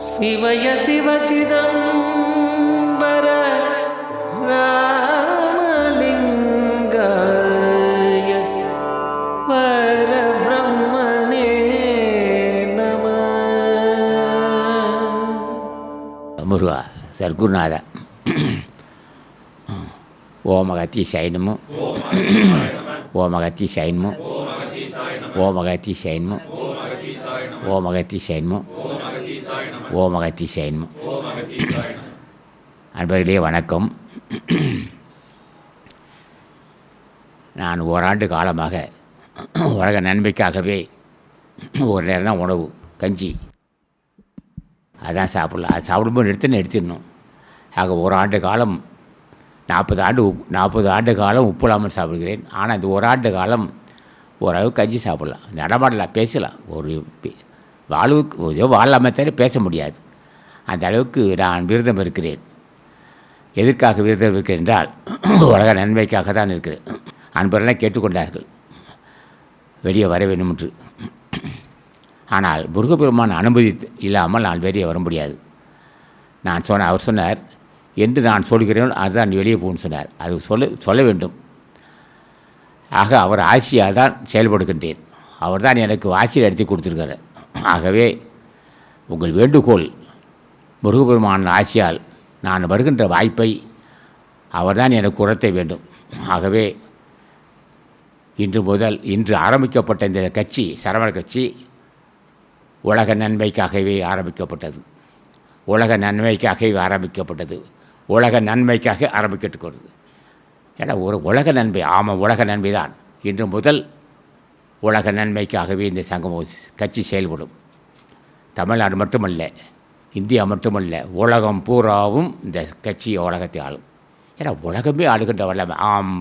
சிவய சிவச்சிதம்பர ராமலிங்காய பரபிரம்மனே நம முருகா சர்க்குருநாத ஓமகத்தி சைனமு ஓமகத்தி சைன்மு ஓமகத்தி சைன்மு ஓமகத்தி சைன்மு ஓமகத்தி சைன்மம் அன்பர்களே வணக்கம். நான் ஓராண்டு காலமாக உலக நன்மைக்காகவே ஒரு நேரம் தான் உணவு கஞ்சி. அதான் சாப்பிடலாம் அது சாப்பிடும்போது நிறுத்தின நிறுத்திடணும் ஆக ஒரு ஆண்டு காலம் நாற்பது ஆண்டு உப் நாற்பது ஆண்டு காலம் உப்பு இல்லாமல் சாப்பிடுகிறேன். ஆனால் இந்த ஒரு ஆண்டு காலம் ஓரளவு கஞ்சி சாப்பிடலாம். நடமாடலாம் பேசலாம். ஒரு பே- வாழ்வுக்கு ஏதோ வாழலாமே தவிர பேச முடியாது. அந்த அளவுக்கு நான் விரதம் இருக்கிறேன். எதற்காக விரதம் இருக்கிறேன் என்றால் உலக நன்மைக்காக தான் இருக்கிறேன். அன்பரெல்லாம் கேட்டுக்கொண்டார்கள். வெளியே வர வேண்டும் என்று ஆனால் முருகப்பெருமான் அனுமதி இல்லாமல் நான் வெளியே வர முடியாது. நான் சொன்ன அவர் சொன்னார் என்று நான் சொல்கிறேன் அதுதான் நீ வெளியே போகணும்னு சொன்னார். அது சொல்ல சொல்ல வேண்டும். ஆக அவர் ஆசியாக தான் செயல்படுகின்றேன். அவர் தான் எனக்கு ஆசிரியர் எடுத்து கொடுத்துருக்காரு ஆகவே உங்கள் வேண்டுகோள் முருகப்பெருமான் ஆட்சியால் நான் வருகின்ற வாய்ப்பை அவர்தான் எனக்கு உரத்த வேண்டும். ஆகவே இன்று முதல் இன்று ஆரம்பிக்கப்பட்ட இந்த கட்சி சரவண கட்சி உலக நன்மைக்காகவே ஆரம்பிக்கப்பட்டது. உலக நன்மைக்காகவே ஆரம்பிக்கப்பட்டது. உலக நன்மைக்காக ஆரம்பிக்கப்பட்டுக்கிறது ஏன்னா ஒரு உலக நன்மை ஆமாம் உலக நன்மை தான் இன்று முதல் உலக நன்மைக்காகவே இந்த சங்கம் கட்சி செயல்படும். தமிழ்நாடு மட்டுமல்ல இந்தியா மட்டுமல்ல உலகம் பூராவும் இந்த கட்சி உலகத்தை ஆளும். ஏன்னா உலகமே ஆளுகின்ற வல்லமை ஆம்.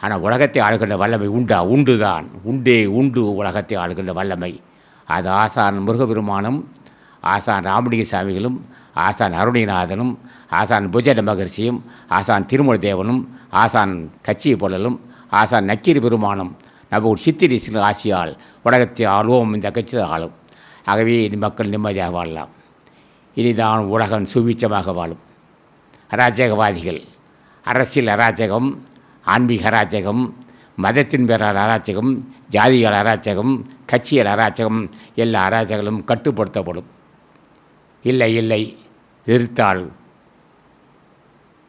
ஆனால் உலகத்தை ஆளுகின்ற வல்லமை உண்டா? உண்டு தான் உண்டே உண்டு உலகத்தை ஆளுகின்ற வல்லமை. அது ஆசான் முருகபெருமானும் ஆசான் ராமலிங்க சாமிகளும் ஆசான் அருணிநாதனும் ஆசான் புஜன மகர்ஷியும் ஆசான் திருமல தேவனும் ஆசான் கட்சி பொழலும் ஆசான் நக்கீரி பெருமானும் நமக்கு ஒரு சித்திரி சிறு ஆசியால் உலகத்தை ஆளுவோம் இந்த கட்சி ஆளும். ஆகவே இனி மக்கள் நிம்மதியாக வாழலாம். இனிதான் உலகம் சுபீட்சமாக வாழும். அராஜகவாதிகள் அரசியல் அராஜகம் ஆன்மீக அராஜகம் மதத்தின் பேரால் அராஜகம் ஜாதிகள் அராஜகம் கட்சிகள் அராஜகம் எல்லா அராஜகங்களும் கட்டுப்படுத்தப்படும். இல்லை இல்லை நிறுத்தாள்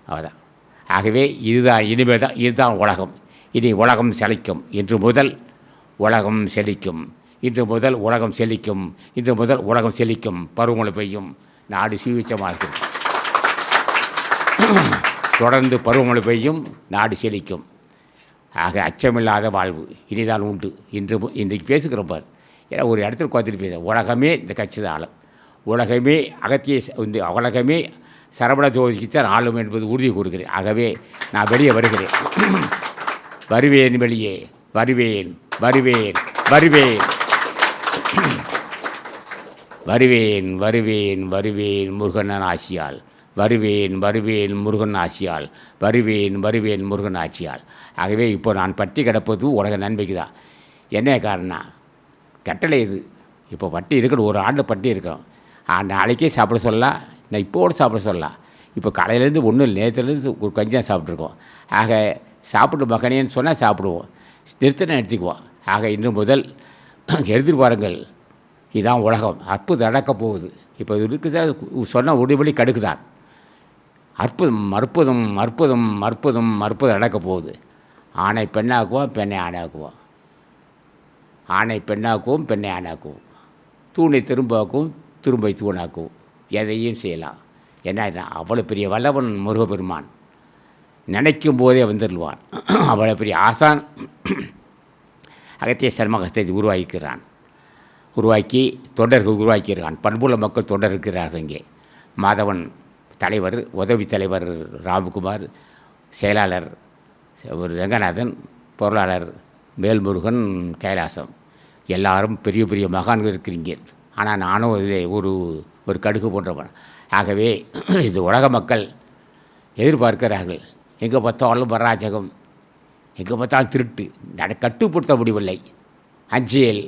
அவதான் ஆகவே இதுதான் இனிமேல் தான் இதுதான் உலகம். இனி உலகம் செழிக்கும். இன்று முதல் உலகம் செழிக்கும். இன்று முதல் உலகம் செழிக்கும். இன்று முதல் உலகம் செழிக்கும். பருவமழை பெய்யும். நாடு சுவீச்சமாக இருக்கும். தொடர்ந்து பருவமழை பெய்யும். நாடு செழிக்கும். ஆக அச்சமில்லாத வாழ்வு இனிதான் உண்டு. இன்று இன்றைக்கு பேசுகிறோம் பார். ஏன்னா ஒரு இடத்துல உட்காந்துட்டு பேச உலகமே இந்த கட்சி தான் ஆளும். உலகமே அகத்திய இந்த உலகமே சரவண ஜோதிக்கு தான் ஆளும் என்பது உறுதி கூறுகிறேன். ஆகவே நான் வெளியே வருகிறேன். வருவேன் வெளியே. வருவேன் வருவேன் வருவேன். வருவேன் வருவேன் வருவேன் முருகன் ஆசியால். வருவேன் வருவேன் முருகன் ஆசியால். வருவேன் வருவேன் முருகன் ஆட்சியால் ஆகவே இப்போ நான் பட்டி கிடப்பது உலக நன்மைக்கு தான். என்ன காரணம் கட்டளை இது. இப்போ பட்டி இருக்கணும் ஒரு ஆண்டு பட்டி இருக்கணும் ஆ, நாளைக்கே சாப்பிட சொல்லலாம் நான் இப்போடு சாப்பிட சொல்லலாம் இப்போ காலையிலேருந்து ஒன்றும் நேரத்துலேருந்து ஒரு கஞ்சியாக சாப்பிட்ருக்கோம் ஆக சாப்பிட்டு மகனேன்னு சொன்னால் சாப்பிடுவோம். நிறுத்தினா நிறுத்திக்குவோம். ஆக இன்று முதல் எழுதிட்டு பாருங்கள். இதுதான் உலகம். அற்புதம் நடக்கப் போகுது. இப்போ இருக்குது சொன்ன உடுபடி கடுக்குதான் அற்புதம் அற்புதம் அற்புதம் அற்புதம் அற்புதம் நடக்கப் போகுது. ஆணை பெண்ணாக்குவோம் பெண்ணை ஆணாக்குவோம். ஆணை பெண்ணாக்குவோம் பெண்ணை ஆணாக்குவோம். தூணை திரும்பாக்குவோம் திரும்பை தூணாக்குவோம். எதையும் செய்யலாம். என்ன அவ்வளோ பெரிய வல்லவன் முருகப்பெருமான். நினைக்கும் போதே வந்துடுவான் அவ்வளோ பெரிய ஆசான். அகத்திய சர்மகத்தை உருவாக்கிக்கிறான். உருவாக்கி தொண்டர்கள் உருவாக்கியிருக்கான். பண்புள்ள மக்கள் தொண்டர் இருக்கிறார்கள் இங்கே. மாதவன் தலைவர் உதவி தலைவர் ராம்குமார் செயலாளர் ஒரு ரங்கநாதன் பொருளாளர் மேல்முருகன் கைலாசம். எல்லாரும் பெரிய பெரிய மகான்கள் இருக்கிறீங்க. ஆனால் நானும் இதில் ஒரு ஒரு கடுகு போன்றவன். ஆகவே இது உலக மக்கள் எதிர்பார்க்கிறார்கள். எங்கே பார்த்தாலும் பராஜகம் எங்கே பார்த்தாலும் திருட்டு. நட கட்டுப்படுத்த முடியவில்லை. அஞ்சேல்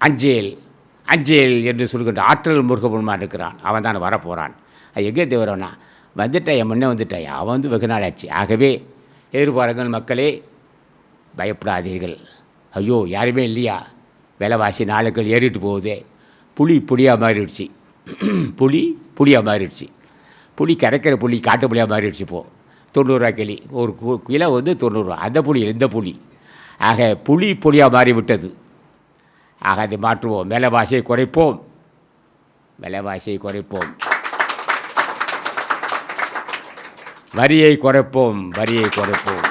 அஞ்சேல் அஞ்சேல் என்று சொல்கின்ற ஆற்றல் முருகபெருமான் இருக்கிறான். அவன் தான் வரப்போகிறான். அது எங்கே தேவரவனா வந்துட்டாயா? முன்னே வந்துட்டாயா? அவன் வந்து வெகு நாள் ஆச்சு. ஆகவே எதிர்பாருங்கள் மக்களே பயப்படாதீர்கள். ஐயோ யாருமே இல்லையா? விலைவாசி நாளுக்கள் ஏறிட்டு போகுதே. புலி புளியாக மாறிடுச்சு. புளி புளியாக மாறிடுச்சு. புளி கரைக்கிற புளி காட்டு புளியாக மாறிடுச்சு போ தொண்ணூறுரூவா கிளி ஒரு கிலோ வந்து தொண்ணூறுரூவா அந்த புளி இந்த புளி ஆக புளி புளியாக மாறிவிட்டது. ஆக அதை மாற்றுவோம். விலைவாசியை குறைப்போம். விலைவாசியை குறைப்போம். வரியை குறைப்போம். வரியை குறைப்போம்.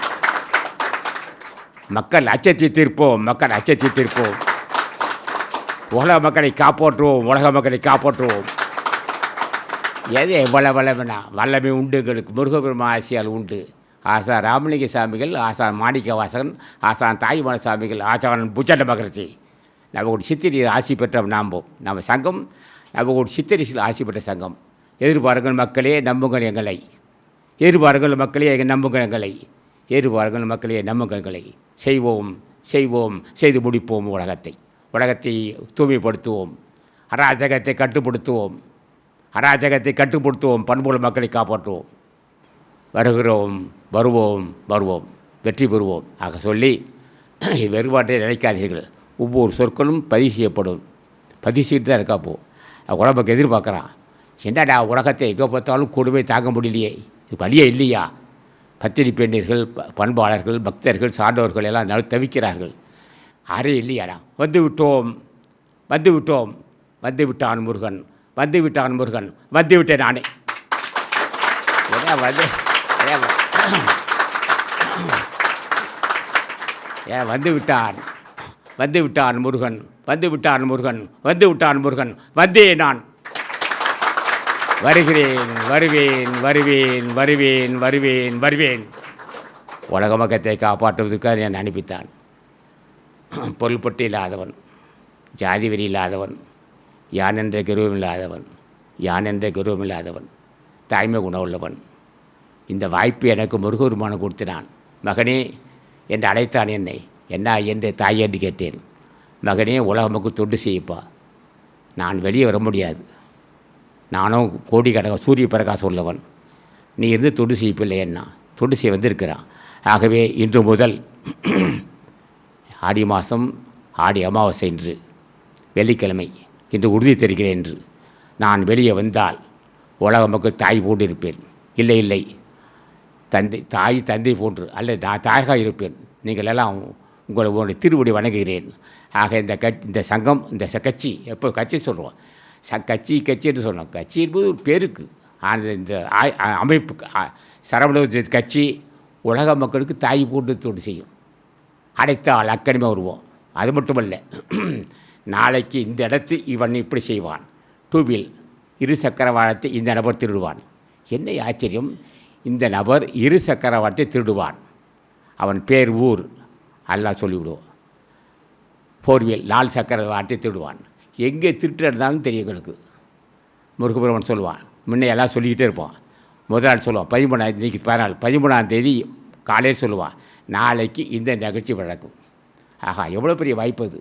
மக்கள் அச்சத்தை தீர்ப்போம். மக்கள் அச்சத்தை தீர்ப்போம். உலக மக்களை காப்பாற்றுவோம். உலக மக்களை காப்பாற்றுவோம். எது எவ்வளவு வல்லமைனா வல்லமை உண்டு எங்களுக்கு. முருகபெருமா ஆசியால் உண்டு. ஆசா ராமலிங்க சாமிகள் ஆசான் மாணிக்க வாசகன் ஆசான் தாய்மான சாமிகள் ஆசான் புச்சண்ட மகர்ஜி நம்ம சித்திரியில் ஆசி பெற்ற நாம்போம். நம்ம சங்கம் நம்ம ஒரு சித்திரையில் ஆசி பெற்ற சங்கம். எதிர்பாருங்கள் மக்களே நம்புங்கள் எங்களை. எதிர்பாருங்கள் மக்களே எங்கள் நம்புங்கள் எங்களை. எதிர்பாருங்கள் மக்களே நம்புங்கள் எங்களை. செய்வோம் செய்வோம் செய்து முடிப்போம் உலகத்தை. உலகத்தை தூய்மைப்படுத்துவோம். அராஜகத்தை கட்டுப்படுத்துவோம். அராஜகத்தை கட்டுப்படுத்துவோம் பண்புள்ள மக்களை காப்பாற்றுவோம். வருகிறோம் வருவோம் வருவோம் வெற்றி பெறுவோம். ஆக சொல்லி வெறுபாட்டை நினைக்காதீர்கள். ஒவ்வொரு சொற்களும் பதிவு செய்யப்படும். பதிவு செய்துட்டு தான் இருக்கா போ உடம்புக்கு எதிர்பார்க்குறான். என்னடா உலகத்தை எங்கே பார்த்தாலும் கொடுமை தாங்க முடியலையே. இது வழியே இல்லையா? பத்தினி பெண்ணீர்கள் ப- பண்பாளர்கள் பக்தர்கள் சான்றோர்கள் எல்லாம் நடு தவிக்கிறார்கள். யாரே இல்லையாடா? வந்து விட்டோம் வந்து விட்டோம் வந்து விட்டான் முருகன். வந்து விட்டான் முருகன். வந்து விட்டேன் நானே வந்து ஏன் வந்து விட்டான் வந்து விட்டான் முருகன். வந்து விட்டான் முருகன். வந்து விட்டான் முருகன். வந்தே நான். வருகிறேன் வருவேன் வருவேன் வருவேன் வருவேன் வருவேன். உலக மக்கத்தை காப்பாற்றுவதற்காக என்னை அனுப்பித்தான். பொருள்பட்டு இல்லாதவன் ஜாதி வெறி இல்லாதவன் யான் என்ற கருவமில்லாதவன் யான் என்ற கருவமில்லாதவன் தாய்மை குணவுள்ளவன் இந்த வாய்ப்பு எனக்கு முருகருமானம் கொடுத்தினான். மகனே என்று அழைத்தான் என்னை. என்ன என்று தாய் கேட்டேன். மகனே உலகமுக்கு தொண்டு செய்யப்பா. நான் வெளியே வர முடியாது. நானும் கோடிக்கணக்கான சூரிய பிரகாசம் உள்ளவன். நீ இருந்து தொண்டு செய்யப்பில்லை என்ன தொண்டு செய்ய வந்திருக்கிறான். ஆகவே இன்று முதல் ஆடி மாதம் ஆடி அமாவாசை இன்று வெள்ளிக்கிழமை. என்று உறுதி தருகிறேன் என்று. நான் வெளியே வந்தால் உலக மக்கள் தாய் போன்று இருப்பேன் இல்லை இல்லை. தந்தை தாய் தந்தை போன்று. அல்ல நான் தாயாக இருப்பேன். நீங்கள் எல்லாம் உங்களை உங்களுடைய திருவடி வணங்குகிறேன். ஆக இந்த கட் இந்த சங்கம் இந்த கட்சி எப்போ கட்சி சொல்கிறோம் ச கட்சி கட்சி என்று சொன்னோம். கட்சி என்பது ஒரு பேருக்கு. ஆனால் இந்த அமைப்பு சரவண கட்சி உலக மக்களுக்கு தாய் போன்று தொண்டு செய்யும். அடைத்தால் அக்கடிமை வருவோம் அது மட்டுமல்ல. நாளைக்கு இந்த இடத்து இவன் இப்படி செய்வான். டூவில் இரு சக்கர வாகனத்தை இந்த நபர் திருடுவான். என்ன ஆச்சரியம்? இந்த நபர் இரு சக்கர வாகனத்தை திருடுவான். அவன் பேர் ஊர். அல்லாஹ் சொல்லிவிடுவோம் ஃபோர்வீல் நாலு சக்கர வாகனத்தை திருடுவான். எங்கே திருட்டு இருந்தாலும் தெரியும் எங்களுக்கு. முருகபெருமன் சொல்லுவான். முன்னே எல்லாம் சொல்லிக்கிட்டே இருப்பான் முதல் நாள் சொல்லுவான். பதிமூணாம் தேதி பதினாலு பதிமூணாம் தேதி காலையில் சொல்லுவான். நாளைக்கு இந்த நிகழ்ச்சி நடக்கும் ஆஹா எவ்வளோ பெரிய வாய்ப்பு அது.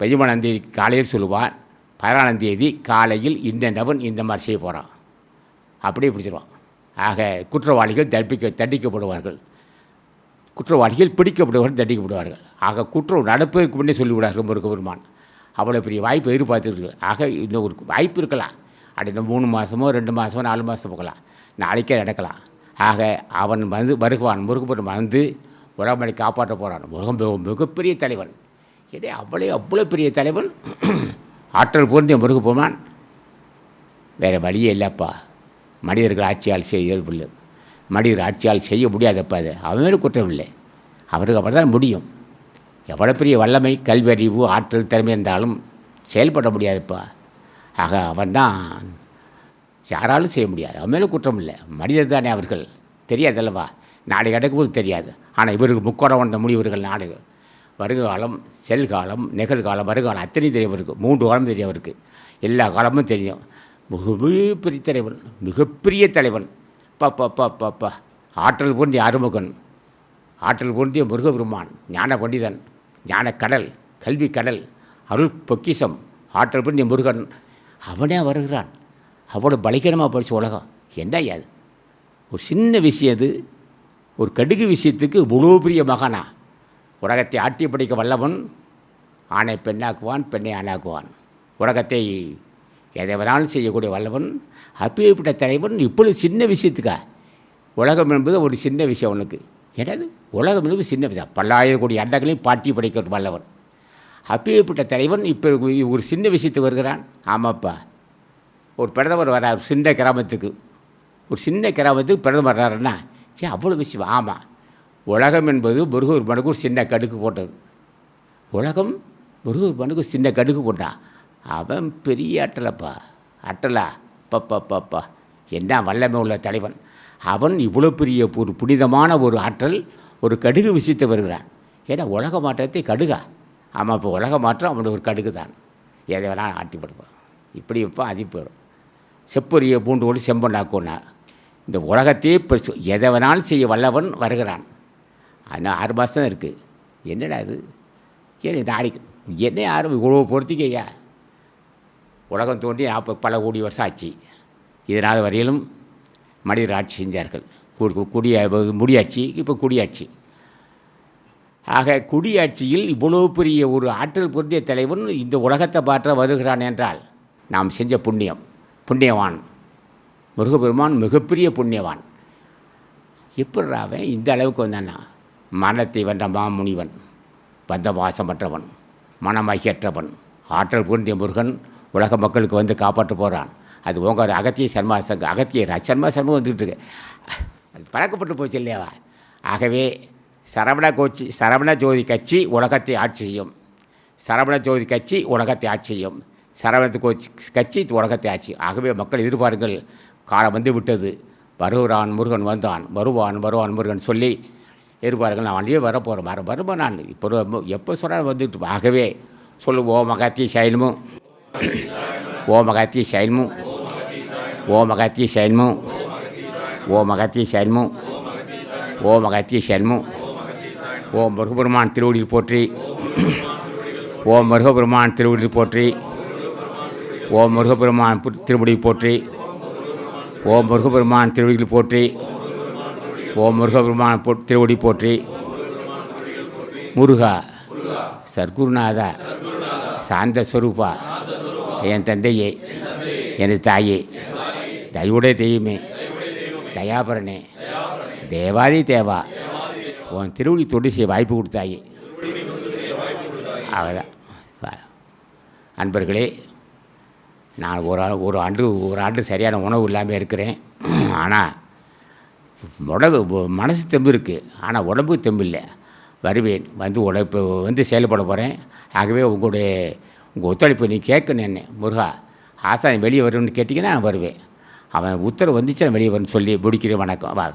பதிமூணாம் தேதி காலையில் சொல்லுவான் பதினாலாம் தேதி காலையில் இந்த நபன் இந்த மாதிரி செய்ய போகிறான் அப்படியே பிடிச்சிருவான். ஆக குற்றவாளிகள் தப்பிக்க தண்டிக்கப்படுவார்கள். குற்றவாளிகள் பிடிக்கப்படுவார்கள் தண்டிக்கப்படுவார்கள். ஆக குற்றம் நடப்பதற்கு முன்னே சொல்லிவிடார்கள் முருகபெருமான் அவ்வளோ பெரிய வாய்ப்பு எதிர்பார்த்துருக்கு ஆக இன்னும் ஒரு வாய்ப்பு இருக்கலாம். அப்படி மூணு மாதமோ ரெண்டு மாதமோ நாலு மாதம் போகலாம். நாளைக்கே நடக்கலாம். ஆக அவன் வந்து வருகுவான் முருகபெருமான் வந்து உலகமனை காப்பாற்ற போகிறான் முருகன் மிகப்பெரிய தலைவன். இதே அவ்வளோ அவ்வளோ பெரிய தலைவன். ஆற்றல் பொருந்திய முருகப்பெருமான் வேறு வழியே இல்லைப்பா. மனிதர்கள் ஆட்சியால் செய்ய இயல்பில்லை. மனிதர் ஆட்சியால் செய்ய முடியாதப்பா அது. அவன் மேலே குற்றம் இல்லை. அவருக்கு அப்படி தான் முடியும். எவ்வளோ பெரிய வல்லமை கல்வியறிவு ஆற்றல் திறமை இருந்தாலும் செயல்பட முடியாதுப்பா. ஆக அவன் தான் யாராலும் செய்ய முடியாது. அவன் மேலே குற்றம் இல்லை. மனிதர் தானே அவர்கள். தெரியாதல்லவா? நாளை அடக்கும்போது தெரியாது. ஆனால் இவருக்கு முக்கோணம் வந்த முடிவர்கள் நாடுகள் வருகாலம் செல்காலம் நிகழ்காலம் வருகாலம் அத்தனை தெரியும் அவருக்கு. மூன்று காலம் தெரியும் அவருக்கு. எல்லா காலமும் தெரியும். மிகப்பெரிய தலைவன் மிகப்பெரிய தலைவன். பா பா பா பா பா ஆற்றல் பொருந்திய அருமுகன் ஆற்றல் பொருந்திய முருகபெருமான் ஞான பண்டிதன் ஞான கடல் கல்வி கடல் அருள் பொக்கிஷம் ஆற்றல் பொருந்திய முருகன். அவனே வருகிறான். அவ்வளோ பலகீனமாக படித்த உலகம். என்ன அது ஒரு சின்ன விஷயம் அது ஒரு கடுகு விஷயத்துக்கு இவ்வளோ பெரிய மகனா? உலகத்தை ஆட்டி பிடிக்க வல்லவன் ஆணை பெண்ணாக்குவான் பெண்ணை ஆணாக்குவான். உலகத்தை எதை வேணாலும் செய்யக்கூடிய வல்லவன் அப்பேற்பட்ட தலைவன் இப்பொழுது சின்ன விஷயத்துக்கா? உலகம் என்பது ஒரு சின்ன விஷயம் உனக்கு. என்னது? உலகம் என்பது சின்ன விஷயம். பல்லாயிரம் கோடி அண்டங்களையும் பாட்டி படைக்க வல்லவன். அப்பேற்பட்ட தலைவன் இப்போ ஒரு சின்ன விஷயத்துக்கு வருகிறான். ஆமாப்பா. ஒரு பிரதமர் வர்றார் சின்ன கிராமத்துக்கு. ஒரு சின்ன கிராமத்துக்கு பிரதமர் வர்றாருன்னா ஏன் அவ்வளோ விஷயம்? ஆமாம் உலகம் என்பது முருகூர் மனுக்கு சின்ன கடுக்கு போட்டது. உலகம் முருகர் மனுக்கு சின்ன கடுகு போட்டான் அவன் பெரிய அட்டலப்பா. அட்டலா. பப்பா பப்பா என்ன வல்லமை உள்ள தலைவன். அவன் இவ்வளோ பெரிய ஒரு புனிதமான ஒரு ஆற்றல் ஒரு கடுகு விஷயத்தை வருகிறான். ஏன்னா உலக மாற்றத்தை கடுகா. ஆமாம் இப்போ உலக மாற்றம் அவனுடைய ஒரு கடுகு தான் எதை வேணாலும் ஆட்டி இப்படி இப்போ அது போயிடும் செப்பொரிய பூண்டோடு செம்பண்ணாக்குனார் இந்த உலகத்தையே இப்போ சொ- எதை வேணாலும் செய்ய வல்லவன் வருகிறான். ஆனால் ஆறு மாதம் தான் இருக்குது என்னடா இது? ஏன் நாளைக்கு? என்ன யாரும் இவ்வளோ பொறுத்திக்கையா உலகம் தோன்றி நாற்பது பல கோடி வருஷம் ஆச்சு. இதனால் வரையிலும் மனிதர் ஆட்சி செஞ்சார்கள். கு- குடி முடியாட்சி இப்போ குடியாட்சி ஆக குடியாட்சியில் இவ்வளோ பெரிய ஒரு ஆற்றல் பொருந்திய தலைவன் இந்த உலகத்தை பாற்ற வருகிறான் என்றால் நாம் செஞ்ச புண்ணியம். புண்ணியவான். முருகப்பெருமான் மிகப்பெரிய புண்ணியவான். எப்படி அவன் இந்த அளவுக்கு வந்தானா? மனத்தை வென்ற மாமுனிவன் வந்த வாசமற்றவன் மனமகியற்றவன் ஆற்றல் புகுந்திய முருகன் உலக மக்களுக்கு வந்து காப்பாற்ற போகிறான் அது உங்கள் அகத்திய சர்மா சங்க அகத்திய சர்மா சர்மா வந்துக்கிட்டு இருக்கு. அது பழக்கப்பட்டு போச்சு இல்லையாவா ஆகவே சரவண கோச்சி சரவண ஜோதி கட்சி உலகத்தை ஆட்சி செய்யும். சரவண ஜோதி கட்சி உலகத்தை ஆட்சி செய்யும். சரவண கோச்சி கட்சி உலகத்தை ஆட்சி ஆகவே மக்கள் எதிர்பாருங்கள் காலம் வந்து விட்டது. வருகிறான் முருகன் வந்தான். வருவான் வருவான் முருகன் சொல்லி எதிர்பாருங்கள் நான் வண்டியே வரப்போகிறேன் வர வரப்போ நான் இப்போ எப்போ சொன்னால் வந்துட்டு ஆகவே சொல்லு ஓ சைனமும் சைலமும் ஓ மகாத்திய சைனமும் ஓ சைனமும் சைலமும் சைனமும் ஓம் சைலமும் ஓ முருகபெருமான் திருவடியில் போற்றி. ஓம் முருகபெருமான் திருவடியில் போற்றி. ஓம் முருகபெருமான் திருவடியில் போற்றி. ஓம் முருகபெருமான் திருவடியில் போற்றி. ஓ முருகபெருமான பொ- திருவடி போற்றி. முருகா சர்க்குருநாதா சாந்த ஸ்வரூபா என் தந்தையே எனது தாயே தயவுடைய தெய்வமே தயாபரனே தேவாதி தேவா உன் திருவடி தொண்டு செய்ய வாய்ப்பு கொடுத்தாயே. அவதான். அன்பர்களே நான் ஒரு ஆள் ஒரு ஆண்டு ஒரு ஆண்டு சரியான உணவு இல்லாமல் இருக்கிறேன். ஆனால் உடம்பு மனசு தெம்பு இருக்குது ஆனால் உடம்பு தெம்பு இல்லை வருவேன் வந்து உழைப்பு வந்து செயல்பட போகிறேன் ஆகவே உங்களுடைய உங்கள் ஒத்துழைப்பு நீ கேட்கணும் என்ன. முருகா ஆசான் வெளியே வரும்னு கேட்டிங்கன்னா நான் வருவேன். அவன் உத்தரவு வந்துச்சு நான் வெளியே வரும்னு சொல்லி முடிக்கிறேன். வணக்கம். வா.